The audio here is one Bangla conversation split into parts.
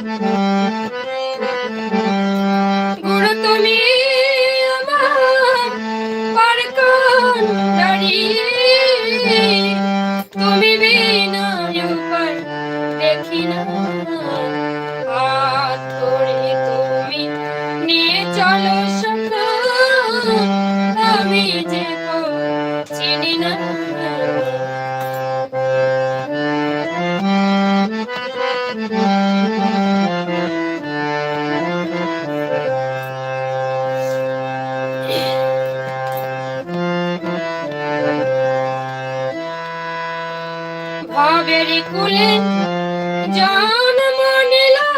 গুরু কুলে জান নিলাম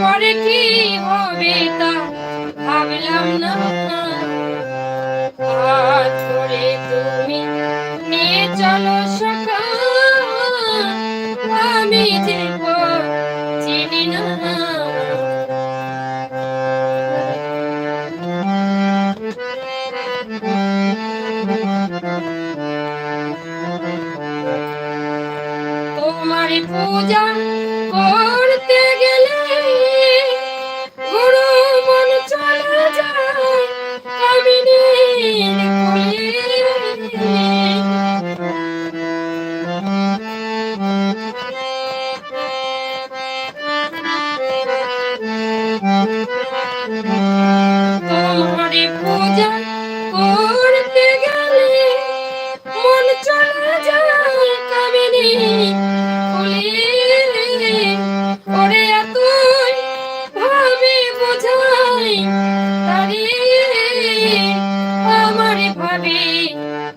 পরে কি হবে তা ভাবলাম না। হাত ধরে তুমি নিয়ে চলো সখা আমি পথ চিনি না। তোমার পূজা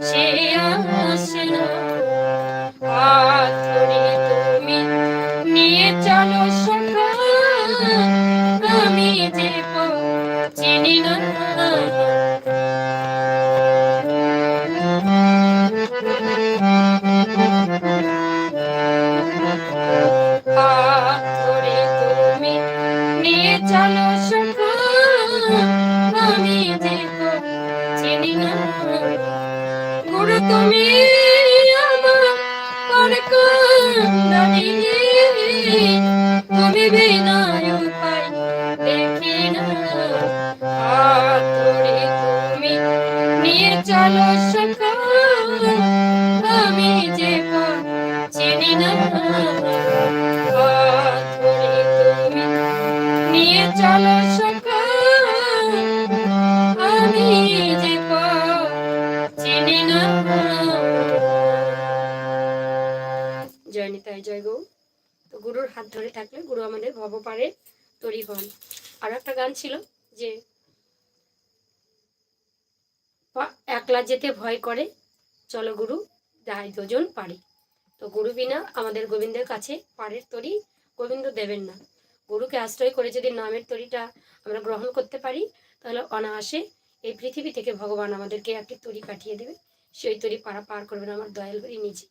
সে আসে না হাত ধরে তুমি নিয়ে চলো সখা, আমি যে চিনি না চলো সখা আমি পথ চিনি না। গুরু তুমি আমার তুমি বিনা উপায় দেখি না। তুমি নিয়ে চলো সখা, আমি যে চিনি না। গুরুর হাত ধরে থাকলে গুরু আমাদের ভব পারে তরি হন। আর একটা গান ছিল যে একলা যেতে ভয় করে, চলো গুরু যাই দুজন পারে। তো গুরু বিনা আমাদের গোবিন্দের কাছে পারের তরি গোবিন্দ দেবেন না। গুরুকে আশ্রয় করে যদি নামের তরিটা আমরা গ্রহণ করতে পারি, তাহলে অনায়াসে এই পৃথিবী থেকে ভগবান আমাদেরকে একটি তরি কাটিয়ে দেবে। সেই তরি পারা পার করবেন আমার দয়াল হরি নিজে।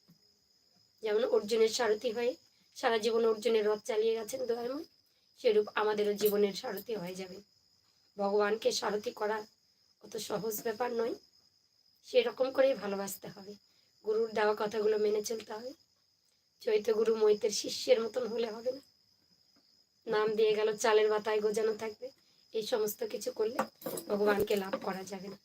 যেমন অর্জুনের সারথি হয়ে সারা জীবন অর্জুনের রথ চালিয়ে গেছেন দয়াময়, সেরূপ আমাদেরও জীবনের সারথি হয়ে যাবে। ভগবানকে সারথি করা অত সহজ ব্যাপার নয়, সেরকম করেই ভালোবাসতে হবে। গুরুর দেওয়া কথাগুলো মেনে চলতে হবে। চৈত্য গুরু মৈতের শিষ্যের মতন হলে হবে না। নাম দিয়ে গেল, চালের বাতায় গোজানো থাকবে। এই সমস্ত কিছু করলে ভগবানকে লাভ করা যাবে না।